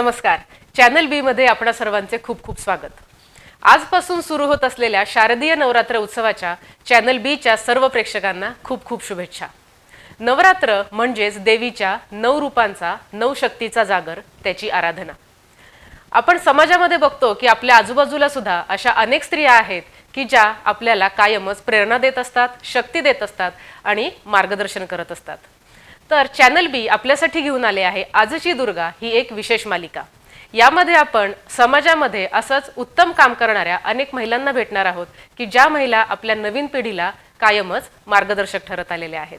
नमस्कार. चॅनल बी मध्ये आपणा सर्वांचे खूप खूप स्वागत. आजपासून सुरू होत असलेल्या शारदीय नवरात्र उत्सवाच्या चॅनल बीच्या सर्व प्रेक्षकांना खूप खूप शुभेच्छा. नवरात्र म्हणजेच देवीच्या नऊ रूपांचा नऊ शक्तीचा जागर त्याची आराधना. आपण समाजामध्ये बघतो की आपल्या आजूबाजूला सुद्धा अशा अनेक स्त्रिया आहेत की ज्या आपल्याला कायमच प्रेरणा देत असतात शक्ती देत असतात आणि मार्गदर्शन करत असतात. तर चॅनल बी आपल्यासाठी घेऊन आले आहे आजची दुर्गा ही एक विशेष मालिका. यामध्ये आपण समाजामध्ये असंच उत्तम काम करणाऱ्या अनेक महिलांना भेटणार आहोत की ज्या महिला आपल्या नवीन पिढीला कायमच मार्गदर्शक ठरत आलेल्या आहेत.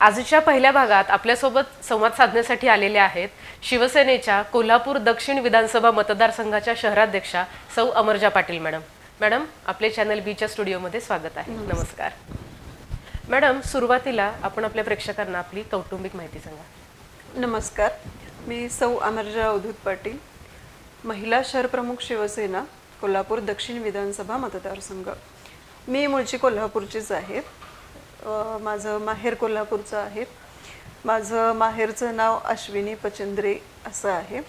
आजच्या पहिल्या भागात आपल्यासोबत संवाद साधण्यासाठी आलेल्या आहेत शिवसेनेच्या कोल्हापूर दक्षिण विधानसभा मतदारसंघाच्या शहराध्यक्षा सौ अमरजा पाटील मॅडम. मॅडम आपले चॅनल बीच्या स्टुडिओमध्ये स्वागत आहे. नमस्कार. मॅडम सुरुवातीला आपण आपल्या प्रेक्षकांना आपली कौटुंबिक माहिती सांगा. नमस्कार. मी सौ अमरजा अवधूत पाटील महिला शहरप्रमुख शिवसेना कोल्हापूर दक्षिण विधानसभा मतदारसंघ. मी मूळची कोल्हापूरचीच आहे. माझं माहेर कोल्हापूरचं आहे. माझं माहेरचं नाव अश्विनी पचंद्रे असं आहे.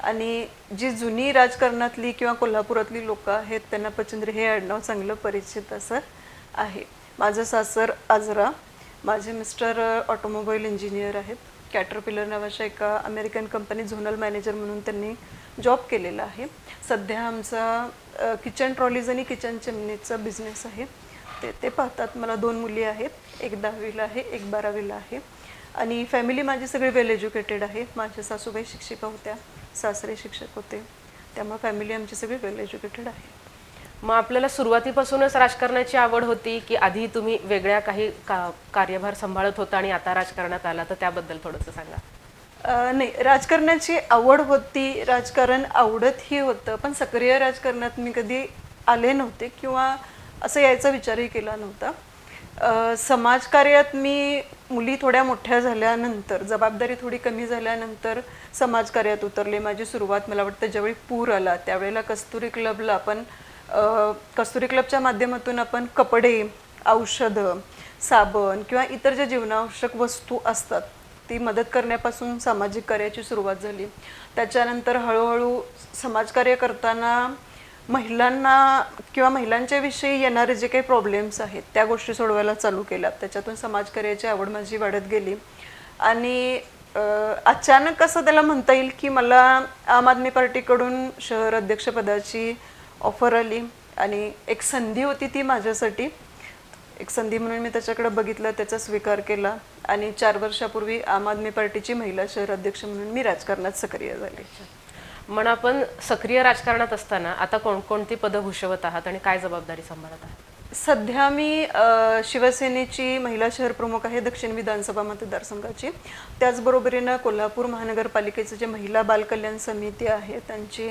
आणि जी जुनी राजकारणातली किंवा कोल्हापुरातली लोकं आहेत त्यांना पचंद्रे हे आडनाव चांगलं परिचित असं आहे. माझं सासर आजरा माझे मिस्टर ऑटोमोबाईल इंजिनियर आहेत. कॅटरपिलर नावाच्या एका अमेरिकन कंपनी झोनल मॅनेजर म्हणून त्यांनी जॉब केलेला आहे. सध्या आमचा किचन ट्रॉलीज आणि किचन चिमणीचा बिझनेस आहे. ते ते पाहतात मला दोन मुली आहेत. एक दहावीला आहे एक बारावीला आहे. आणि फॅमिली माझी सगळी वेल एज्युकेटेड आहे माझ्या सासूबाई शिक्षिका होत्या सासरे शिक्षक होते. त्यामुळे फॅमिली आमची सगळी वेल एज्युकेटेड आहे. मग आपल्याला सुरुवातीपासूनच राजकारणाची आवड होती की आधी तुम्ही वेगळ्या काही का कार्यभार सांभाळत होता आणि आता राजकारणात आला तर त्याबद्दल थोडंसं सांगा. नाही राजकारणाची आवड होती राजकारण आवडतही होतं पण सक्रिय राजकारणात मी कधी आले नव्हते किंवा असं यायचा विचारही केला नव्हता. समाजकार्यात मी मुली थोड्या मोठ्या झाल्यानंतर जबाबदारी थोडी कमी झाल्यानंतर समाजकार्यात उतरले. माझी सुरुवात मला वाटतं ज्यावेळी पूर आला त्यावेळेला कस्तुरी क्लबला आपण कस्तुरी क्लबच्या माध्यमातून आपण कपडे औषधं साबण किंवा इतर ज्या जीवनावश्यक वस्तू असतात ती मदत करण्यापासून सामाजिक कार्याची सुरुवात झाली. त्याच्यानंतर हळूहळू समाजकार्य करताना महिलांना किंवा महिलांच्या विषयी येणारे जे काही प्रॉब्लेम्स आहेत त्या गोष्टी सोडवायला चालू केल्या त्याच्यातून समाजकार्याची आवड माझी वाढत गेली. आणि अचानक असं त्याला म्हणता येईल की मला आम आदमी पार्टीकडून शहर अध्यक्षपदाची ऑफर आली आणि एक संधी होती ती माझ्यासाठी. एक संधी म्हणून मी त्याच्याकडे बघितलं त्याचा स्वीकार केला आणि चार वर्षापूर्वी आम आदमी पार्टीची महिला शहर अध्यक्ष म्हणून मी राजकारणात सक्रिय झाले. म्हणून आपण सक्रिय राजकारणात असताना आता कोणकोणती पदं भूषवत आहात आणि काय जबाबदारी सांभाळत आहात? सध्या मी शिवसेनेची महिला शहर प्रमुख आहे दक्षिण विधानसभा मतदारसंघाची. त्याचबरोबरीनं कोल्हापूर महानगरपालिकेचं जे महिला बालकल्याण समिती आहे त्यांची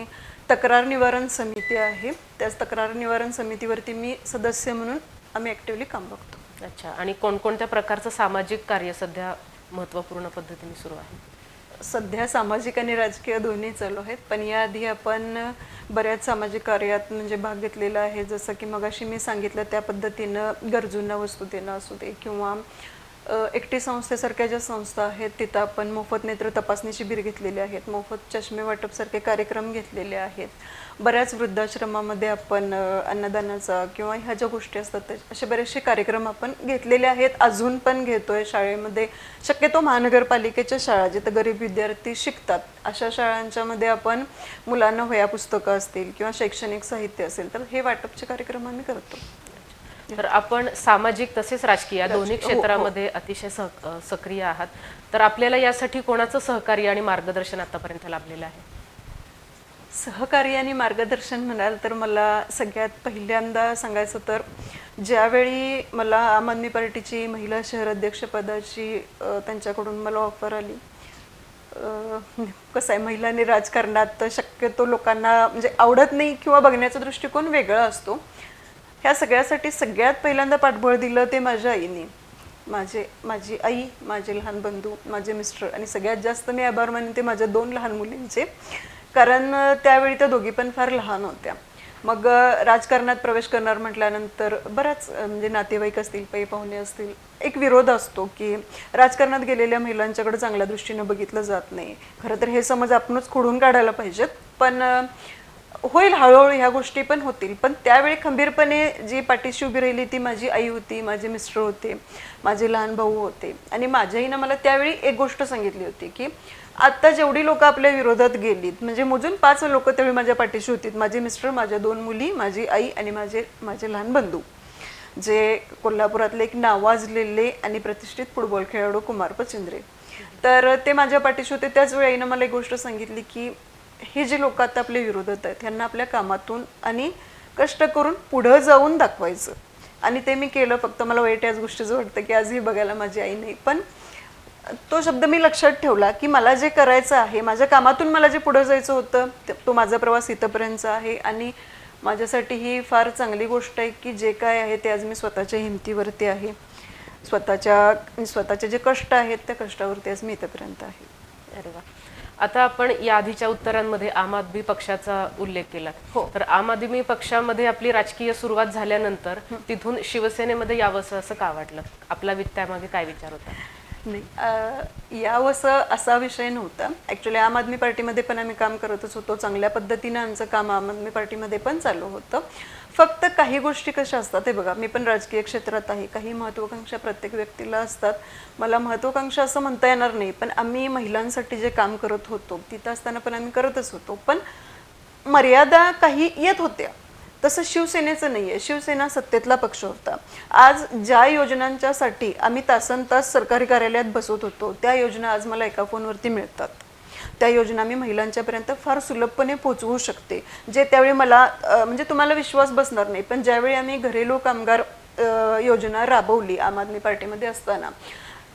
तक्रार निवारण समिती आहे. त्याच तक्रार निवारण समितीवरती मी सदस्य म्हणून आम्ही ॲक्टिव्हली काम बघतो. अच्छा. आणि कोणकोणत्या प्रकारचं सामाजिक कार्य सध्या महत्त्वपूर्ण पद्धतीने सुरू आहे? सध्या सामाजिक आणि राजकीय दोन्ही चालू आहेत. पण याआधी आपण बऱ्याच सामाजिक कार्यात म्हणजे भाग घेतलेला आहे. जसं की मगाशी मी सांगितलं त्या पद्धतीनं गरजूंना वस्तू देणं असू दे किंवा एकटी संस्थेसारख्या ज्या संस्था आहेत तिथं आपण मोफत नेत्र तपासणी शिबिर घेतलेले आहेत मोफत चष्मे वाटपसारखे कार्यक्रम घेतलेले आहेत. बऱ्याच वृद्धाश्रमामध्ये आपण अन्नदानाचा किंवा ह्या ज्या गोष्टी असतात असे बरेचसे कार्यक्रम आपण घेतलेले आहेत. अजून पण घेतोय शाळेमध्ये. शक्यतो महानगरपालिकेच्या शाळा जिथं गरीब विद्यार्थी शिकतात अशा शाळांच्यामध्ये आपण मुलांना वया पुस्तकं असतील किंवा शैक्षणिक साहित्य असेल तर हे वाटपचे कार्यक्रम आम्ही करतो. तर आपण सामाजिक तसेच राजकीय या दोन्ही क्षेत्रामध्ये अतिशय सह- अ, सक्रिय आहात. तर आपल्याला यासाठी कोणाचं सहकार्य आणि मार्गदर्शन आतापर्यंत लाभलेलं आहे? सहकार्य आणि मार्गदर्शन म्हणाल तर मला सगळ्यात पहिल्यांदा सांगायचं तर ज्यावेळी मला आम आदमी पार्टीची महिला शहर अध्यक्षपदाची त्यांच्याकडून मला ऑफर आली कसं आहे महिलांनी राजकारणात शक्यतो लोकांना म्हणजे आवडत नाही किंवा बघण्याचा दृष्टिकोन वेगळा असतो. ह्या सगळ्यासाठी सगळ्यात पहिल्यांदा पाठबळ दिलं ते माझ्या आईने. माझे माझी आई माझे लहान बंधू माझे मिस्टर आणि सगळ्यात जास्त मी आभार ते माझ्या दोन लहान मुलींचे. कारण त्यावेळी त्या दोघी पण फार लहान होत्या. मग राजकारणात प्रवेश करणार म्हटल्यानंतर बऱ्याच म्हणजे नातेवाईक असतील पै पाहुणे असतील एक विरोध असतो की राजकारणात गेलेल्या महिलांच्याकडे चांगल्या दृष्टीनं बघितलं जात नाही. खरं तर हे समज आपणच खोडून काढायला पाहिजेत. पण होईल हळूहळू ह्या गोष्टी पण होतील. पण त्यावेळी खंबीरपणे जी पाठीशी उभी राहिली ती माझी आई होती माझे मिस्टर होते माझे लहान भाऊ होते. आणि माझ्या आईनं मला त्यावेळी एक गोष्ट सांगितली होती की आत्ता जेवढी लोक आपल्या विरोधात गेलीत म्हणजे मोजून पाच लोक त्यावेळी माझ्या पाठीशी होतीत. माझे मिस्टर माझ्या दोन मुली माझी आई आणि माझे माझे लहान बंधू जे कोल्हापुरातले एक नावाजलेले आणि प्रतिष्ठित फुटबॉल खेळाडू कुमार पचिंद्रे. तर ते माझ्या पाठीशी होते. त्याच वेळी आईनं मला एक गोष्ट सांगितली की हे जे लोक आता आपले विरोधात आहेत ह्यांना आपल्या कामातून आणि कष्ट करून पुढं जाऊन दाखवायचं. आणि ते मी केलं फक्त मला वाईट याच गोष्टीचं वाटतं की आजही बघायला माझी आई नाही. पण तो शब्द मी लक्षात ठेवला की मला जे करायचं आहे माझ्या कामातून मला जे पुढं जायचं होतं तो माझा प्रवास इथंपर्यंतचा आहे आणि माझ्यासाठी ही फार चांगली गोष्ट आहे की जे काय आहे ते आज मी स्वतःच्या हिमतीवरती आहे. स्वतःच्या स्वतःचे जे कष्ट आहेत त्या कष्टावरती आज मी इथंपर्यंत आहे. अरे वा. आता आपण या आधीच्या उत्तरांमध्ये आम आदमी पक्षाचा उल्लेख केला. हो. तर आम आदमी पक्षामध्ये आपली राजकीय सुरुवात झाल्यानंतर तिथून शिवसेनेमध्ये यावंसं असं का वाटलं? आपला त्यामागे काय विचार होता? नाही. अं, यावंसं असा विषय नव्हता. ॲक्च्युली आम आदमी पार्टीमध्ये पण आम्ही काम करतच होतो. चांगल्या पद्धतीनं आमचं काम आम आदमी पार्टीमध्ये पण चालू होतं. फक्त काही गोष्टी कशा असतात हे बघा मी पण राजकीय क्षेत्रात आहे. काही महत्त्वाकांक्षा प्रत्येक व्यक्तीला असतात. मला महत्त्वाकांक्षा असं म्हणता येणार नाही पण आम्ही महिलांसाठी जे काम करत होतो तिथं असताना पण आम्ही करतच होतो. पण मर्यादा काही येत होत्या. तसं शिवसेनेचं नाही आहे शिवसेना सत्तेतला पक्ष होता. आज ज्या योजनांच्यासाठी आम्ही तासन तास सरकारी कार्यालयात बसत होतो त्या योजना आज मला एका फोनवरती मिळतात. त्या योजना मी महिलांच्यापर्यंत फार सुलभपणे पोचवू शकते. जे त्यावेळी मला म्हणजे तुम्हाला विश्वास बसणार नाही पण ज्यावेळी आम्ही घरेलू कामगार अं, योजना राबवली आम आदमी पार्टीमध्ये असताना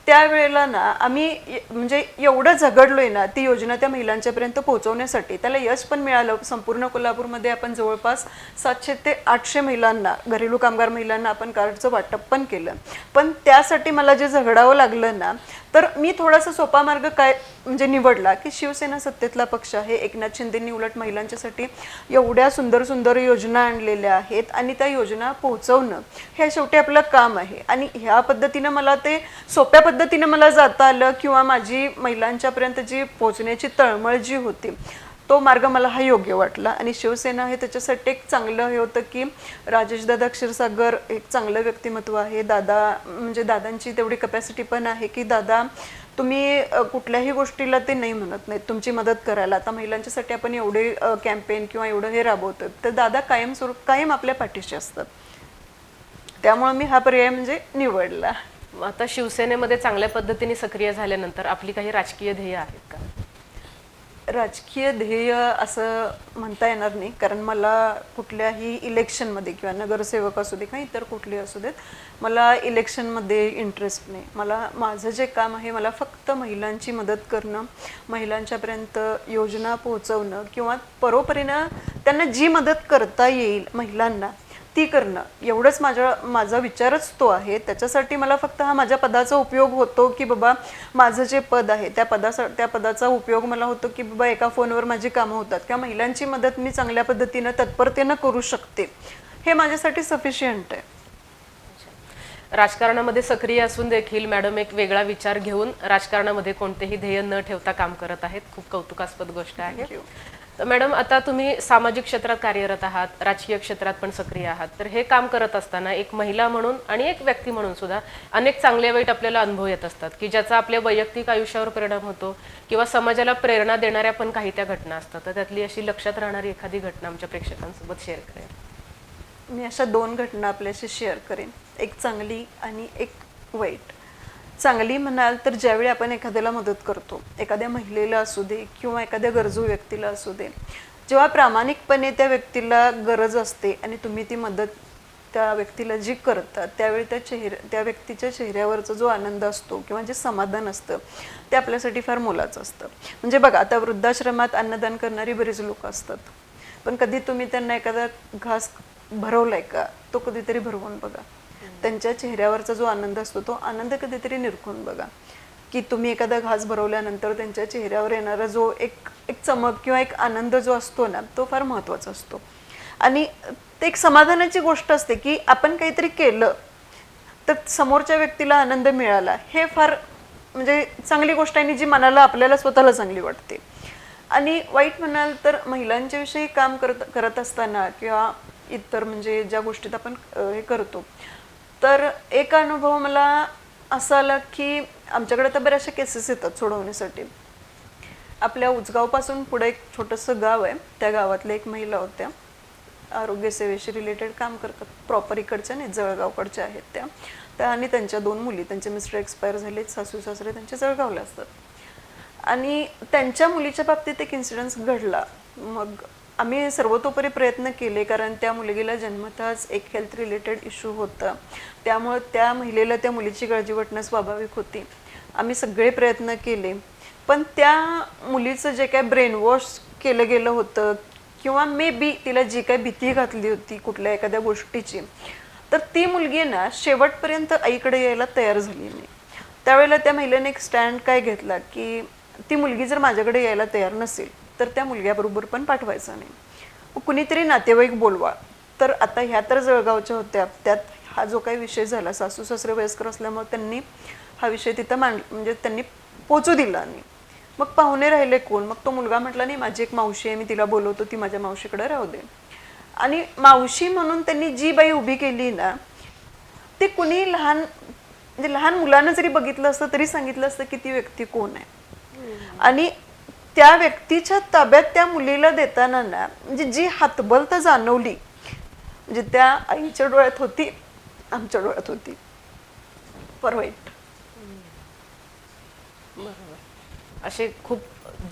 त्यावेळेला ना आम्ही म्हणजे एवढं झगडलोय ना ती योजना त्या महिलांच्यापर्यंत पोहोचवण्यासाठी त्याला यश पण मिळालं. संपूर्ण कोल्हापूरमध्ये आपण जवळपास सातशे ते आठशे महिलांना घरेलू कामगार महिलांना आपण कार्डचं वाटप पण केलं. पण त्यासाठी मला जे झगडावं लागलं ना तर मी थोडासा सोपा मार्ग काय म्हणजे निवडला की शिवसेना सत्तेतला पक्ष आहे. एकनाथ शिंदेंनी उलट महिलांच्यासाठी एवढ्या सुंदर सुंदर योजना आणलेल्या आहेत आणि त्या योजना पोहोचवणं हे शेवटी आपलं काम आहे. आणि ह्या पद्धतीनं मला ते सोप्या पद्धतीनं मला जाता आलं किंवा माझी महिलांच्यापर्यंत जी पोहोचण्याची तळमळ जी होती तो मार्ग मला हा योग्य वाटला. आणि शिवसेना हे त्याच्यासाठी एक चांगलं हे होतं की राजेशदादा क्षीरसागर एक चांगलं व्यक्तिमत्व आहे. दादा म्हणजे दादांची तेवढी कपॅसिटी पण आहे की दादा तुम्ही कुठल्याही गोष्टीला ते नाही म्हणत नाहीत. तुमची मदत करायला. आता महिलांच्यासाठी आपण एवढे कॅम्पेन किंवा एवढं हे राबवतो तर दादा कायम स्वरूप कायम आपल्या पाठीशी असतात. त्यामुळे मी हा पर्याय म्हणजे निवडला. आता शिवसेनेमध्ये चांगल्या पद्धतीने सक्रिय झाल्यानंतर आपली काही राजकीय ध्येय आहेत का? राजकीय ध्येय असं म्हणता येणार नाही. कारण मला कुठल्याही इलेक्शनमध्ये किंवा नगरसेवक असू दे किंवा इतर कुठले असू देत मला इलेक्शनमध्ये इंटरेस्ट नाही. मला माझं जे काम आहे मला फक्त महिलांची मदत करणं महिलांच्यापर्यंत योजना पोहोचवणं किंवा परोपरीनं त्यांना जी मदत करता येईल महिलांना ती करणं एवढंच माझ्या माझा विचारच तो आहे. त्याच्यासाठी मला फक्त हा माझ्या पदाचा उपयोग होतो की बाबा माझं जे पद आहे त्या पदाचा त्या पदाचा उपयोग मला होतो की बाबा एका फोनवर माझी कामं होतात. किंवा महिलांची मदत मी चांगल्या पद्धतीनं तत्परतेनं करू शकते. हे माझ्यासाठी सफिशियंट आहे. राजकारणामध्ये सक्रिय असून देखील मॅडम एक वेगळा विचार घेऊन राजकारणामध्ये कोणतेही ध्येय न ठेवता काम करत आहेत. खूप कौतुकास्पद गोष्ट आहे. तर मॅडम आता तुम्ही सामाजिक क्षेत्रात कार्यरत आहात राजकीय क्षेत्रात पण सक्रिय आहात. तर हे काम करत असताना एक महिला म्हणून आणि एक व्यक्ती म्हणून सुद्धा अनेक चांगले वाईट आपल्याला अनुभव येत असतात की ज्याचा आपल्या वैयक्तिक आयुष्यावर परिणाम होतो किंवा समाजाला प्रेरणा देणाऱ्या पण काही त्या घटना असतात. तर त्यातली अशी लक्षात राहणारी एखादी घटना आमच्या प्रेक्षकांसोबत शेअर करेन. मी अशा दोन घटना आपल्याशी शेअर करेन. एक चांगली आणि एक वाईट. चांगली म्हणाल तर ज्यावेळी आपण एखाद्याला मदत करतो एखाद्या महिलेला असू दे किंवा एखाद्या गरजू व्यक्तीला असू दे जेव्हा प्रामाणिकपणे त्या व्यक्तीला गरज असते आणि तुम्ही ती मदत त्या व्यक्तीला जी करतात त्यावेळी त्या चेहऱ्या त्या व्यक्तीच्या चेहऱ्यावरचा जो आनंद असतो किंवा जे समाधान असतं ते आपल्यासाठी फार मोलाचं असतं. म्हणजे बघा आता वृद्धाश्रमात अन्नदान करणारी बरीच लोक असतात. पण कधी तुम्ही त्यांना एखादा घास भरवलाय का? तो कधीतरी भरवून बघा. त्यांच्या चेहऱ्यावरचा जो आनंद असतो तो आनंद कधीतरी निरखून बघा. की तुम्ही एखादा घास भरवल्यानंतर त्यांच्या चेहऱ्यावर येणारा जो एक एक चमक किंवा एक आनंद जो असतो ना तो फार महत्त्वाचा असतो. आणि ते एक समाधानाची गोष्ट असते की आपण काहीतरी केलं तर समोरच्या व्यक्तीला आनंद मिळाला हे फार म्हणजे चांगली गोष्ट आहे आणि जी मनाला आपल्याला स्वतःला चांगली वाटते. आणि वाईट म्हणाल तर महिलांच्या विषयी काम करत करत असताना किंवा इतर म्हणजे ज्या गोष्टीत आपण हे करतो तर एक अनुभव मला असा आला की आमच्याकडे तर बऱ्याचशा केसेस येतात सोडवण्यासाठी. आपल्या उजगावपासून पुढे एक छोटंसं गाव आहे. त्या गावातल्या एक महिला होत्या. आरोग्य सेवेशी रिलेटेड काम करतात. प्रॉपर इकडच्या नाही जळगावकडच्या आहेत त्या. त्या आणि त्यांच्या दोन मुली त्यांचे मिस्टर एक्सपायर झालेत सासू सासरे त्यांचे जळगावला असतात. आणि त्यांच्या मुलीच्या बाबतीत एक इन्सिडन्स घडला. मग आम्ही सर्वतोपरी प्रयत्न केले कारण त्या मुलगीला जन्मताच एक हेल्थ रिलेटेड इश्यू होता. त्यामुळं त्या महिलेला त्या मुलीची काळजी वाटणं स्वाभाविक होती. आम्ही सगळे प्रयत्न केले. पण त्या मुलीचं जे काय ब्रेनवॉश केलं गेलं होतं किंवा मे बी तिला जी काय भीती घातली होती कुठल्या एखाद्या गोष्टीची तर ती मुलगी ना शेवटपर्यंत आईकडे यायला तयार झाली नाही. त्यावेळेला त्या महिलेने एक स्टँड काय घेतला की ती मुलगी जर माझ्याकडे यायला तयार नसेल तर त्या मुलग्याबरोबर पण पाठवायचं नाही. मग कुणीतरी नातेवाईक बोलवा. तर आता ह्या तर जळगावच्या होत्या. त्यात हा जो काही विषय झाला सासू सासरे वयस्कर असल्यामुळे त्यांनी हा विषय तिथं मांड म्हणजे त्यांनी पोचू दिला नाही. मग पाहुणे राहिले कोण? मग तो मुलगा म्हटला नाही माझी एक मावशी आहे मी तिला बोलवतो ती माझ्या मावशीकडे राहू दे. आणि मावशी म्हणून त्यांनी जी बाई उभी केली ना ते कुणी लहान म्हणजे लहान मुलानं जरी बघितलं असतं तरी सांगितलं असतं की ती व्यक्ती कोण आहे. आणि त्या व्यक्तीच्या ताब्यात त्या मुलीला देताना ना म्हणजे जी हातबलता जाणवली म्हणजे त्या आईच्या डोळ्यात होती आमच्या डोळ्यात होती. परवाईट बरोबर. असे खूप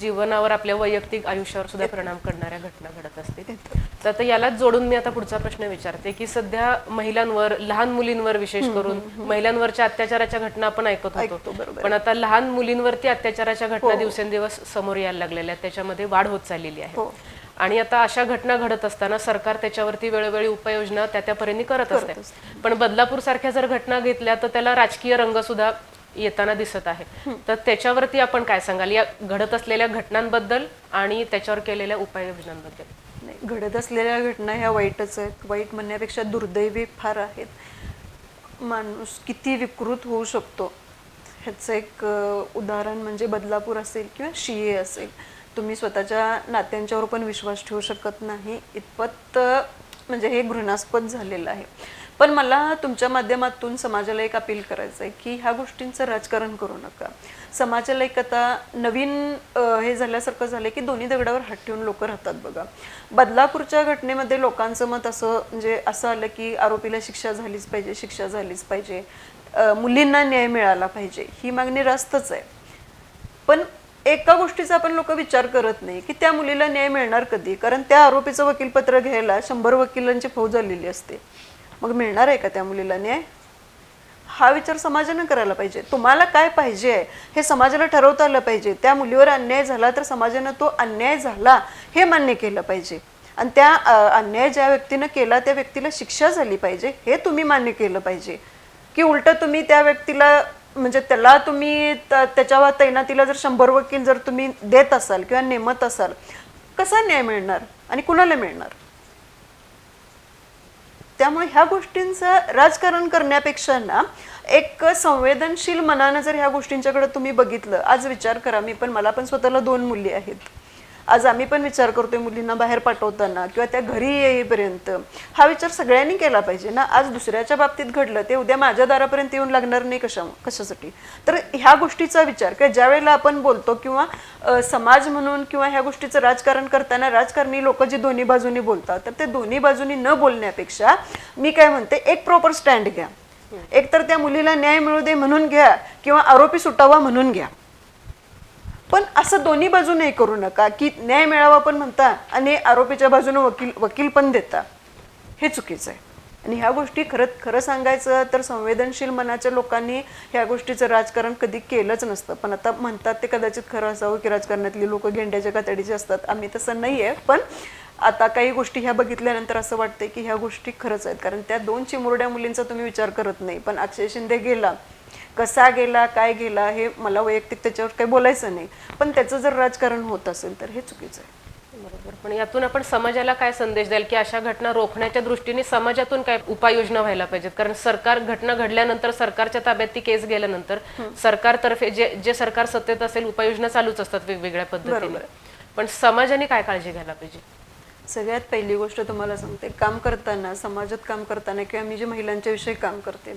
जीवनावर आपल्या वैयक्तिक आयुष्यावर सुद्धा परिणाम करणाऱ्या घटना घडत असतील तर. आता यालाच जोडून मी आता पुढचा प्रश्न विचारते की सध्या महिलांवर लहान मुलींवर विशेष करून महिलांवरच्या अत्याचाराच्या घटना आपण ऐकत होतो. पण आता लहान मुलींवरती अत्याचाराच्या घटना दिवसेंदिवस समोर यायला लागलेल्या आहेत. त्याच्यामध्ये वाढ होत चाललेली आहे. हो. आणि आता अशा घटना घडत असताना सरकार त्याच्यावरती वेळोवेळी उपाययोजना त्या त्या परीने करत असते. पण बदलापूर सारख्या जर घटना घेतल्या तर त्याला राजकीय रंग सुद्धा येताना दिसत आहे. तर त्याच्यावरती आपण काय सांगाल? या घडत असलेल्या घटनांबद्दल आणि त्याच्यावर केलेल्या उपाययोजनांबद्दल. नाही घडत असलेल्या घटना ह्या वाईटच आहेत. वाईट म्हणण्यापेक्षा दुर्दैवी फार आहेत. माणूस किती विकृत होऊ शकतो? ह्याचं एक उदाहरण म्हणजे बदलापूर असेल किंवा शिये असेल. तुम्ही स्वतःच्या नात्यांच्यावर पण विश्वास ठेवू शकत नाही. इतपत म्हणजे हे घृणास्पद झालेलं आहे. पण मला तुमच्या माध्यमातून समाजाला एक अपील करायचं आहे की ह्या गोष्टींचं राजकारण करू नका. समाजाला एक आता नवीन हे झाल्यासारखं झालं की दोन्ही दगडावर हात ठेवून लोक राहतात बघा. बदलापूरच्या घटनेमध्ये लोकांचं मत असं म्हणजे असं आलं की आरोपीला शिक्षा झालीच पाहिजे शिक्षा झालीच पाहिजे. मुलींना न्याय मिळाला पाहिजे. ही मागणी रास्तच आहे. पण एका गोष्टीचा आपण लोक विचार करत नाही की त्या मुलीला न्याय मिळणार कधी? कारण त्या आरोपीचं वकीलपत्र घ्यायला शंभर वकिलांची फौज आलेली असते. मग मिळणार आहे का त्या मुलीला न्याय? हा विचार समाजानं करायला पाहिजे. तुम्हाला काय पाहिजे? आहे हे समाजाला ठरवता आलं पाहिजे. त्या मुलीवर अन्याय झाला तर समाजानं तो अन्याय झाला हे मान्य केलं पाहिजे. आणि त्या अन्याय ज्या व्यक्तीनं केला त्या व्यक्तीला शिक्षा झाली पाहिजे. हे तुम्ही मान्य केलं पाहिजे. की उलट तुम्ही त्या व्यक्तीला म्हणजे त्याला तुम्ही त- त्याच्यावर तैनातीला जर शंभर वकील जर तुम्ही देत असाल किंवा नेमत असाल कसा न्याय मिळणार? आणि कुणाला मिळणार? त्यामुळे ह्या गोष्टींचं राजकारण करण्यापेक्षा ना एक संवेदनशील मनानं जर ह्या गोष्टींच्याकडे तुम्ही बघितलं आज विचार करा मी पण मला पण स्वतःला दोन मुली आहेत. आज आम्ही पण विचार करतोय मुलींना बाहेर पाठवताना किंवा त्या घरी येईपर्यंत. हा विचार सगळ्यांनी केला पाहिजे ना. आज दुसऱ्याच्या बाबतीत घडलं ते उद्या माझ्या दारापर्यंत येऊन लागणार नाही कशा कशासाठी? तर ह्या गोष्टीचा विचार किंवा ज्या वेळेला आपण बोलतो किंवा समाज म्हणून किंवा ह्या गोष्टीचं राजकारण करताना राजकारणी लोक जे दोन्ही बाजूनी बोलतात तर ते दोन्ही बाजूनी न बोलण्यापेक्षा मी काय म्हणते एक प्रॉपर स्टँड घ्या. एक तर त्या मुलीला न्याय मिळू दे म्हणून घ्या किंवा आरोपी सुटावा म्हणून घ्या. पण असं दोन्ही बाजूने करू नका की न्याय मिळावा पण म्हणता आणि आरोपीच्या बाजूने वकील वकील पण देता. हे चुकीचं आहे. आणि ह्या गोष्टी खरं खरं सांगायचं तर संवेदनशील मनाच्या लोकांनी ह्या गोष्टीचं राजकारण कधी केलंच नसतं. पण आता म्हणतात ते कदाचित खरं असावं की राजकारणातली लोक घेंड्याच्या कातडीचे असतात. आम्ही तसं नाही आहे पण आता काही गोष्टी ह्या बघितल्यानंतर असं वाटतं की ह्या गोष्टी खरंच आहेत. कारण त्या दोन चिमुरड्या मुलींचा तुम्ही विचार करत नाही. पण अक्षय शिंदे गेला. कसा गेला काय गेला हे मला वैयक्तिक त्याच्यावर काही बोलायचं नाही. पण त्याचं जर राजकारण होत असेल तर हे चुकीचं आहे. बरोबर. पण यातून आपण समाजाला काय संदेश द्याल की अशा घटना रोखण्याच्या दृष्टीने समाजातून काय उपाययोजना व्हायला पाहिजेत? कारण सरकार घटना घडल्यानंतर सरकारच्या ताब्यात ती केस गेल्यानंतर सरकारतर्फे जे जे सरकार सत्तेत असेल उपाययोजना चालूच असतात वेगवेगळ्या पद्धतीने. पण समाजाने काय काळजी घ्यायला पाहिजे? सगळ्यात पहिली गोष्ट तुम्हाला सांगते काम करताना समाजात काम करताना किंवा मी जे महिलांच्या विषयी काम करते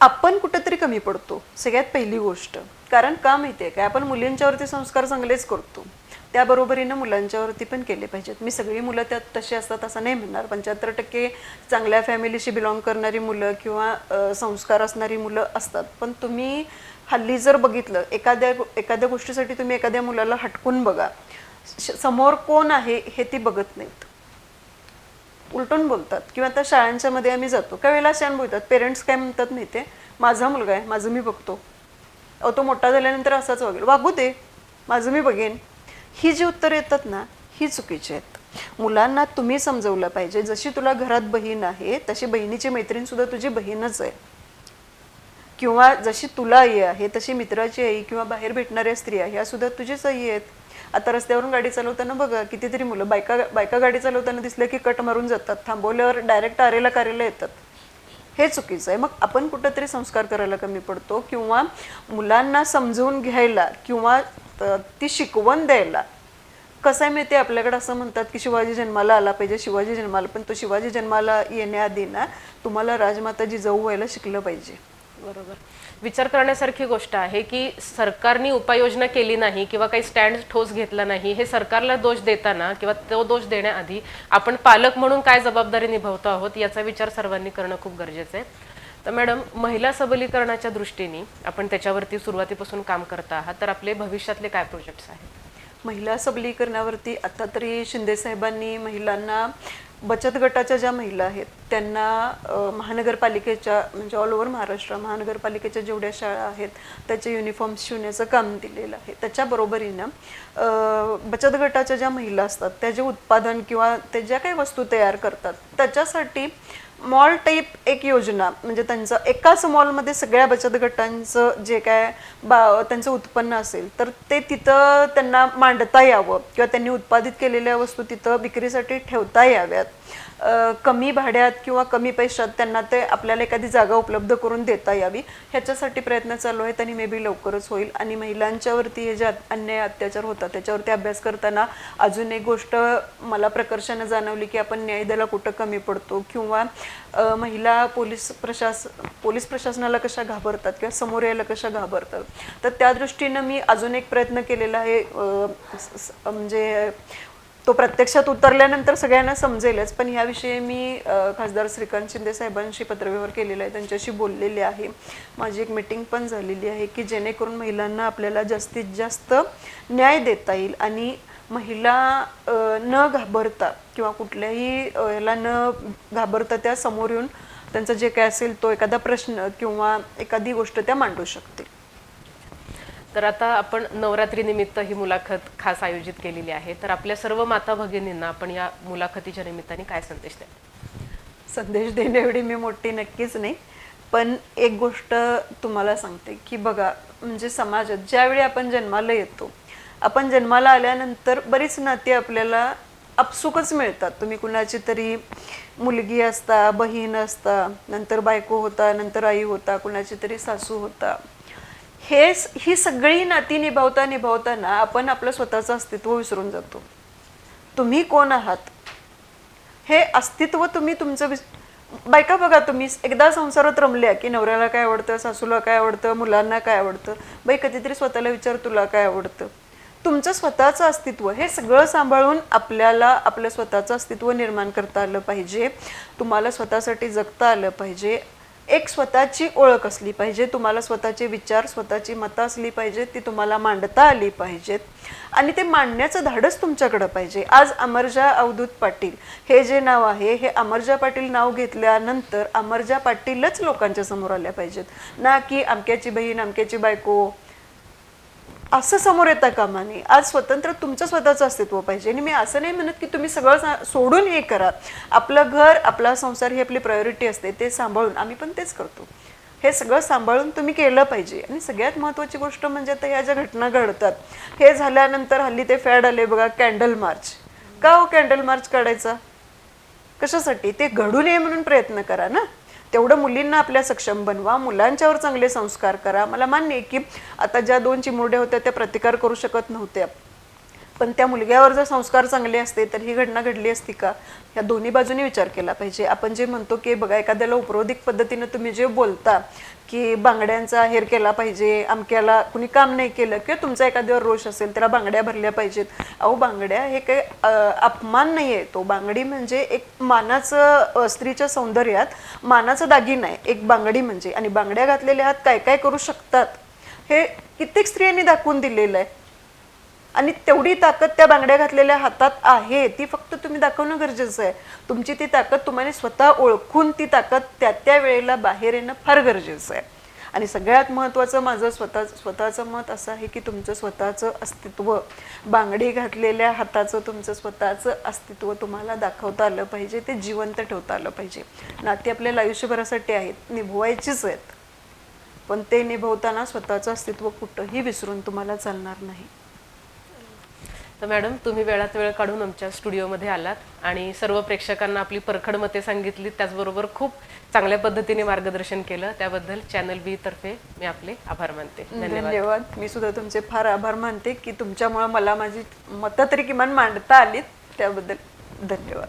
आपण कुठेतरी कमी पडतो. सगळ्यात पहिली गोष्ट. कारण का माहिती आहे काय आपण मुलींच्यावरती संस्कार चांगलेच करतो. त्याबरोबरीनं मुलांच्यावरती पण केले पाहिजेत. मी सगळी मुलं त्यात तशी असतात असं नाही म्हणणार. पंच्याहत्तर टक्के चांगल्या फॅमिलीशी बिलॉंग करणारी मुलं किंवा संस्कार असणारी मुलं असतात. पण तुम्ही हल्ली जर बघितलं एखाद्या एखाद्या गोष्टीसाठी तुम्ही एखाद्या मुलाला हटकून बघा. श- समोर कोण आहे हे ती बघत नाहीत. उलटून बोलतात. किंवा आता शाळांच्या मध्ये आम्ही जातो. काही वेळेला असे बोलतात पेरेंट्स काय म्हणतात नाही ते माझा मुलगा आहे. माझं मी बघतो. अहो तो मोठा झाल्यानंतर असाच वागेल. वागू दे. माझं मी बघेन. ही जी उत्तरं येतात ना ही चुकीची आहेत. मुलांना तुम्ही समजवलं पाहिजे. जशी तुला घरात बहीण आहे तशी बहिणीची मैत्रीण सुद्धा तुझी बहीणच आहे. किंवा जशी तुला आई आहे तशी मित्राची आई किंवा बाहेर भेटणाऱ्या स्त्रिया ह्या सुद्धा तुझीच आई आहेत. आता रस्त्यावरून गाडी चालवताना बघा कितीतरी मुलं बायका बायका गाडी चालवताना दिसलं की कट मारून जातात थांबवल्यावर डायरेक्ट आरेला कारेला येतात. हे चुकीचं आहे. मग आपण कुठंतरी संस्कार करायला कमी पडतो किंवा मुलांना समजवून घ्यायला किंवा ती शिकवण द्यायला. कसं आहे माहिती आहे, आपल्याकडे असं म्हणतात की शिवाजी जन्माला आला पाहिजे. शिवाजी जन्माला पण तो शिवाजी जन्माला येण्याआधी ना तुम्हाला राजमाता जिजाऊ व्हायला शिकलं पाहिजे. बरोबर. विचार करण्यासारखी गोष्ट आहे की सरकारने उपाययोजना केली नाही किंवा काही स्टँड ठोस घेतला नाही हे सरकारला दोष देताना किंवा तो दोष देण्याआधी आपण पालक म्हणून काय जबाबदारी निभावतो आहोत याचा विचार सर्वांनी करणं खूप गरजेचं आहे. तर मॅडम महिला सबलीकरणाच्या दृष्टीने आपण त्याच्यावरती सुरुवातीपासून काम करत आहात तर आपले भविष्यातले काय प्रोजेक्ट्स आहेत? महिला सबलीकरणावरती आता तरी शिंदे साहेबांनी महिलांना बचत गटाच्या ज्या महिला आहेत त्यांना महानगरपालिकेच्या म्हणजे ऑल ओव्हर महाराष्ट्र महानगरपालिकेच्या जेवढ्या शाळा आहेत त्याचे युनिफॉर्म्स शिवण्याचं काम दिलेलं आहे. त्याच्याबरोबरीनं बचत गटाच्या ज्या महिला असतात त्या जे उत्पादन किंवा ते ज्या काही वस्तू तयार करतात त्याच्यासाठी मॉल टाईप एक योजना म्हणजे त्यांचं एकाच मॉलमध्ये सगळ्या बचत गटांचं जे काय बा त्यांचं उत्पन्न असेल तर ते तिथं त्यांना मांडता यावं किंवा त्यांनी उत्पादित केलेल्या वस्तू तिथं विक्रीसाठी ठेवता याव्यात. कमी भाड्यात किंवा कमी पैशात त्यांना ते आपल्याला एखादी जागा उपलब्ध करून देता यावी. ह्याच्यासाठी प्रयत्न चालू आहेत आणि मे बी लवकरच होईल. आणि महिलांच्यावरती हे जे अन्याय अत्याचार होतात त्याच्यावरती अभ्यास करताना अजून एक गोष्ट मला प्रकर्षानं जाणवली की आपण न्यायदला कुठं कमी पडतो किंवा महिला पोलीस प्रशास पोलीस प्रशासनाला कशा घाबरतात किंवा समोर यायला कशा घाबरतात? तर त्या दृष्टीनं मी अजून एक प्रयत्न केलेला आहे म्हणजे तो प्रत्यक्षात उतरल्यानंतर सगळ्यांना समजेलच पण ह्याविषयी मी खासदार श्रीकांत शिंदे साहेबांशी पत्रव्यवहार केलेला आहे त्यांच्याशी बोललेले आहे. माझी एक मीटिंग पण झालेली आहे की जेणेकरून महिलांना आपल्याला जास्तीत जास्त न्याय देता येईल आणि महिला न घाबरता किंवा कुठल्याही ह्याला याला न घाबरता त्या समोर येऊन त्यांचं जे काय असेल तो एखादा प्रश्न किंवा एखादी गोष्ट त्या मांडू शकतील. तर आता आपण नवरात्रीनिमित्त ही मुलाखत खास आयोजित केलेली आहे. तर आपल्या सर्व माता भगिनींना आपण या मुलाखतीच्या निमित्ताने काय संदेश द्या संदेश देण्याएवढी मी मोठी नक्कीच नाही. पण एक गोष्ट तुम्हाला सांगते की बघा म्हणजे समाजात ज्यावेळी आपण जन्माला येतो आपण जन्माला आल्यानंतर बरीच नाती आपल्याला आपसुकच मिळतात. तुम्ही कुणाची तरी मुलगी असता बहीण असता नंतर बायको होता नंतर आई होता कुणाची तरी सासू होता. हे ही सगळी नाती निभावता निभावताना आपण आपलं स्वतःचं अस्तित्व विसरून जातो. तुम्ही कोण आहात? हे अस्तित्व तुम्ही तुमचं विस- बायका बघा तुम्ही एकदा संसारात रमल्या की नवऱ्याला काय आवडतं सासूला काय आवडतं मुलांना काय आवडतं बाई कधीतरी स्वतःला विचार तुला काय आवडतं? तुमचं स्वतःचं अस्तित्व हे सगळं सांभाळून आपल्याला आपलं स्वतःचं अस्तित्व निर्माण करता आलं पाहिजे. तुम्हाला स्वतःसाठी जगता आलं पाहिजे. एक स्वतःची ओळख असली पाहिजे तुम्हाला स्वतःचे विचार स्वतःची मतं असली पाहिजेत ती तुम्हाला मांडता आली पाहिजेत. आणि ते मांडण्याचं धाडस तुमच्याकडं पाहिजे. आज अमरजा अवधूत पाटील हे जे नाव आहे हे अमरजा पाटील नाव घेतल्यानंतर अमरजा पाटीलच लोकांच्या समोर आल्या पाहिजेत. ना की अमक्याची बहीण अमक्याची बायको असं समोर येता कामा नये आज स्वतंत्र तुमचं स्वतःचं अस्तित्व पाहिजे. आणि मी असं नाही म्हणत की तुम्ही सगळं सा- सोडून हे करा. आपलं घर आपला संसार ही आपली प्रायोरिटी असते. ते सांभाळून आम्ही पण तेच करतो. हे सगळं सांभाळून तुम्ही केलं पाहिजे. आणि सगळ्यात महत्त्वाची गोष्ट म्हणजे आता ह्या ज्या घटना घडतात हे झाल्यानंतर हल्ली ते फॅड आले बघा कॅन्डल मार्च. का हो कॅन्डल मार्च काढायचा? कशासाठी? ते घडू नये म्हणून प्रयत्न करा ना. तेवढं मुलींना आपल्या सक्षम बनवा मुलांच्यावर चांगले संस्कार करा. मला मान्य आहे की आता ज्या दोन चिमुरड्या होत्या त्या प्रतिकार करू शकत नव्हत्या. पण त्या मुलग्यावर जर संस्कार चांगले असते तर ही घटना घडली असती का? या दोन्ही बाजूने विचार केला पाहिजे. आपण जे म्हणतो की बघा एखाद्याला उपरोधिक पद्धतीनं तुम्ही जे बोलता की बांगड्यांचा हेर केला पाहिजे अमक्याला कुणी काम नाही केलं किंवा तुमचा एखाद्यावर रोष असेल त्याला बांगड्या भरल्या पाहिजेत. अहो बांगड्या हे काही अपमान नाही आहे तो. बांगडी म्हणजे एक मानाचं स्त्रीच्या सौंदर्यात मानाचं दागिन आहे. एक बांगडी म्हणजे. आणि बांगड्या घातलेल्या आहात काय काय करू शकतात? हे कित्येक स्त्रियांनी दाखवून दिलेलं आहे. आणि तेवढी ताकद त्या बांगड्या घातलेल्या हातात आहे ती फक्त तुम्ही दाखवणं गरजेचं आहे. तुमची ती ताकद तुम्हाला स्वतः ओळखून ती ताकद त्या त्या वेळेला बाहेर येणं फार गरजेचं आहे. आणि सगळ्यात महत्त्वाचं माझं स्वतः स्वतःचं मत असं आहे की तुमचं स्वतःचं अस्तित्व बांगडी घातलेल्या हाताचं तुमचं स्वतःचं अस्तित्व तुम्हाला दाखवता आलं पाहिजे ते जिवंत ठेवता आलं पाहिजे. नाती आपल्याला आयुष्यभरासाठी आहेत निभवायचीच आहेत. पण ते निभवताना स्वतःचं अस्तित्व कुठंही विसरून तुम्हाला चालणार नाही. तर मॅडम तुम्ही वेळात वेळ काढून आमच्या स्टुडिओमध्ये आलात आणि सर्व प्रेक्षकांना आपली परखड मते सांगितली त्याचबरोबर खूप चांगल्या पद्धतीने मार्गदर्शन केलं. त्याबद्दल चॅनल बी तर्फे मी आपले आभार मानते. धन्यवाद. मी सुद्धा तुमचे फार आभार मानते की तुमच्यामुळे मला माझी मतं तरी किमान मांडता आलीत. त्याबद्दल धन्यवाद.